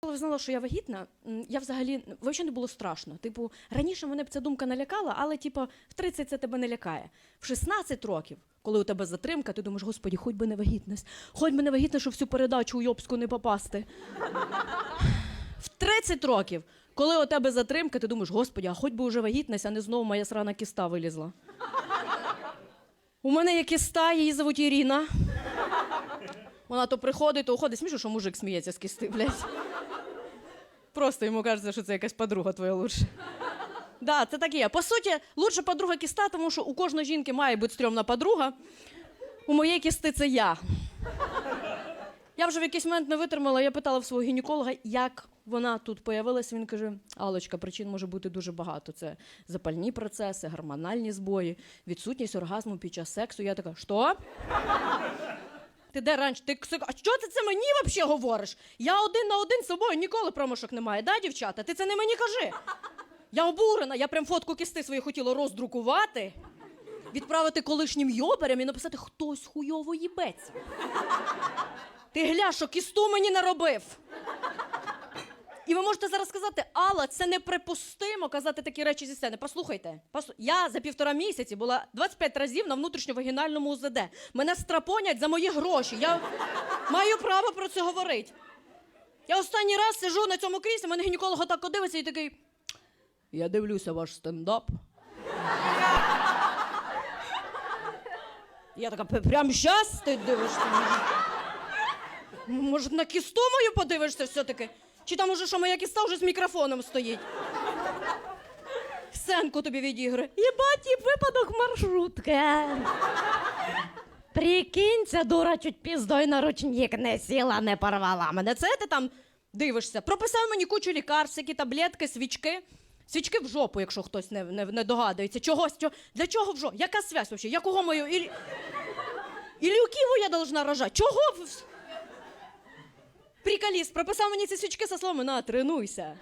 Коли знала, що я вагітна, я взагалі взагалі не було страшно. Типу, раніше мене б ця думка налякала, але типу, в 30 це тебе не лякає. В 16 років, коли у тебе затримка, ти думаєш, господі, хоч би не вагітність, хоч би не вагітність, щоб всю передачу у Йобську не попасти. В 30 років, коли у тебе затримка, ти думаєш, господі, а хоч би уже вагітність, а не знову моя срана кіста вилізла. У мене є кіста, її зовуть Ірина. Вона то приходить, то уходить. Смішно, що мужик сміється з кісти, блядь. Просто йому кажеться, що це якась подруга твоя лучше. Да, це так і є. По суті, лучша подруга кіста, тому що у кожної жінки має бути стрьомна подруга. У моєї кісти це я. Я вже в якийсь момент не витримала, я питала в свого гінеколога, як вона тут появилася. Він каже: Алочка, причин може бути дуже багато. Це запальні процеси, гормональні збої, відсутність оргазму під час сексу. Я така, що? Ти де раніше? Ти а що ти це мені взагалі говориш? Я один на один з собою ніколи промашок немає, да, дівчата? Ти це не мені кажи. Я обурена, я прям фотку кісти свої хотіла роздрукувати, відправити колишнім йоберям і написати хтось хуйово їбець. Ти гля, що кісту мені наробив. І ви можете зараз сказати, Алла, це неприпустимо казати такі речі зі сцени. Послухайте, послу- я за півтора місяці була 25 разів на внутрішньовагінальному УЗД. Мене страпонять за мої гроші. Я маю право про це говорити. Я останній раз сижу на цьому кріслі, мене гінеколог так дивиться і такий. Я дивлюся ваш стендап. Я така, «П- прямо щас ти дивишся? Може, на кісту мою подивишся все-таки? Чи там уже що моя кіста вже з мікрофоном стоїть? Сценку тобі відігри. Єбать, випадок маршрутки. Прикинь, ця дура чуть піздой на ручник не сіла, не порвала мене. Це ти там дивишся. Прописав мені кучу лікарств, які таблетки, свічки. Свічки в жопу, якщо хтось не, не, не догадується. Чогось, чого, для чого в жопу? Яка связь взагалі? Кого мою? Ілі... Ілюківу я должна рожати. Чого? Приколіст прописав мені ці свічки со словами на, тренуйся.